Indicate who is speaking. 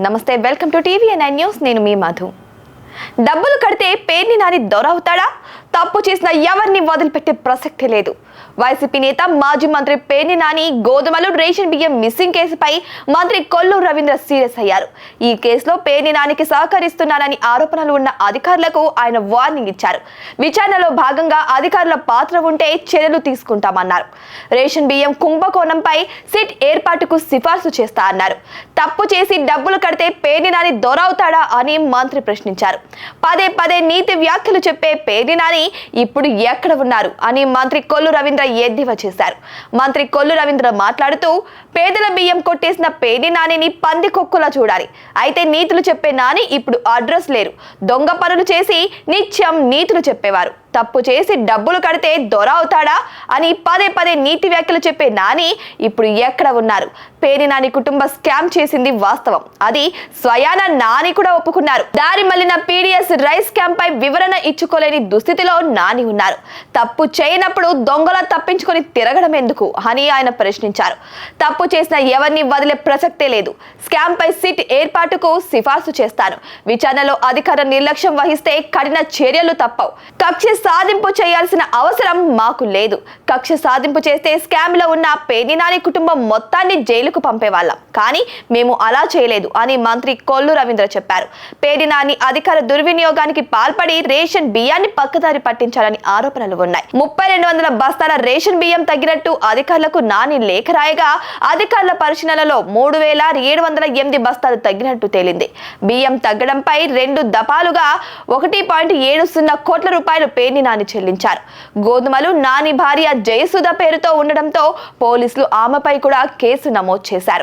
Speaker 1: నమస్తే welcome to TV nine news. నేను మీ మధు. డబ్బులు కడితే పేర్ని నాని దొరవుతాడా? తప్పు చేసిన ఎవరిని వదిలిపెట్టే ప్రసక్తి లేదు. వైసీపీ నేత మాజీ మంత్రి పేర్ని నాని గోధుమలు రేషన్ బియ్యం మిస్సింగ్ కేసుపై మంత్రి కొల్లు రవీంద్ర సీరియస్ అయ్యారు. ఈ కేసులో పేర్ని నానికి సహకరిస్తున్నారని ఆరోపణలు ఉన్న అధికారులకు ఆయన వార్నింగ్ ఇచ్చారు. విచారణలో భాగంగా అధికారుల పాత్ర ఉంటే చర్యలు తీసుకుంటామన్నారు. రేషన్ బియ్యం కుంభకోణంపై సిట్ ఏర్పాటుకు సిఫార్సు చేస్తా అన్నారు. తప్పు చేసి డబ్బులు కడితే పేర్ని నాని దొరవుతాడా అని మంత్రి ప్రశ్నించారు. పదే పదే నీతి వ్యాఖ్యలు చెప్పే పేర్ని నాని ఇప్పుడు ఎక్కడ ఉన్నారు అని మంత్రి కొల్లు రవీంద్ర ఎద్దేవా చేశారు? మంత్రి కొల్లు రవీంద్ర మాట్లాడుతూ పేదల బియ్యం కొట్టేసిన పేది నానిని పంది కొక్కులా చూడాలి. అయితే నీతులు చెప్పే నాని ఇప్పుడు అడ్రస్ లేరు. దొంగ పనులు చేసి నిత్యం నీతులు చెప్పేవారు. తప్పు చేసి డబ్బులు కడితే దొర అవుతాడా అని పదే పదే నీతి వ్యాఖ్యలు చెప్పే నాని ఇప్పుడు ఎక్కడ ఉన్నారు? పేరి నాని కుటుంబ స్కామ్ చేసింది వాస్తవం. అది స్వయాన నాని కూడా ఒప్పుకున్నారు. దారి మళ్ళిన పీడిఎస్ రైస్ స్కామ్ పై వివరణ ఇచ్చుకోలేని దుస్థితిలో నాని ఉన్నారు. తప్పు చేయనప్పుడు దొంగల తప్పించుకొని తిరగడం ఎందుకు అని ఆయన ప్రశ్నించారు. తప్పు చేసిన ఎవరిని వదిలే ప్రసక్తే లేదు. స్కామ్ పై సిట్ ఏర్పాటుకు సిఫార్సు చేస్తాను విచారణలో అధికార నిర్లక్ష్యం వహిస్తే కఠిన చర్యలు తప్పవు. కక్ష సాధింపు చేయాల్సిన అవసరం మాకు లేదు. కక్ష సాధింపు చేస్తే స్కామ్లో ఉన్న పేదినాని కుటుంబం మొత్తాన్ని జైలుకు పంపేవాళ్ళం. కానీ మేము అలా చేయలేదు అని మంత్రి కొల్లు రవీంద్ర చెప్పారు. పేదినాని అధికార దుర్వినియోగానికి పాల్పడి రేషన్ బియ్యాన్ని పక్కదారి పట్టించాలని ఆరోపణలు ఉన్నాయి. ముప్పై రెండు వందల బస్తాల రేషన్ బియ్యం తగ్గినట్టు అధికారులకు నాని లేఖ రాయగా అధికారుల పరిశీలనలో మూడు వేల ఏడు వందల ఎనిమిది బస్తాలు తగ్గినట్టు తేలింది. బియ్యం తగ్గడంపై రెండు దపాలుగా ఒకటి పాయింట్ ఏడు సున్నా కోట్ల రూపాయలు పేర్ని నాని చెల్లించారు. గోధుమలు నాని భార్య జయసుధ పేరుతో ఉండడంతో పోలీసులు ఆమెపై కూడా కేసు నమోదు చేశారు.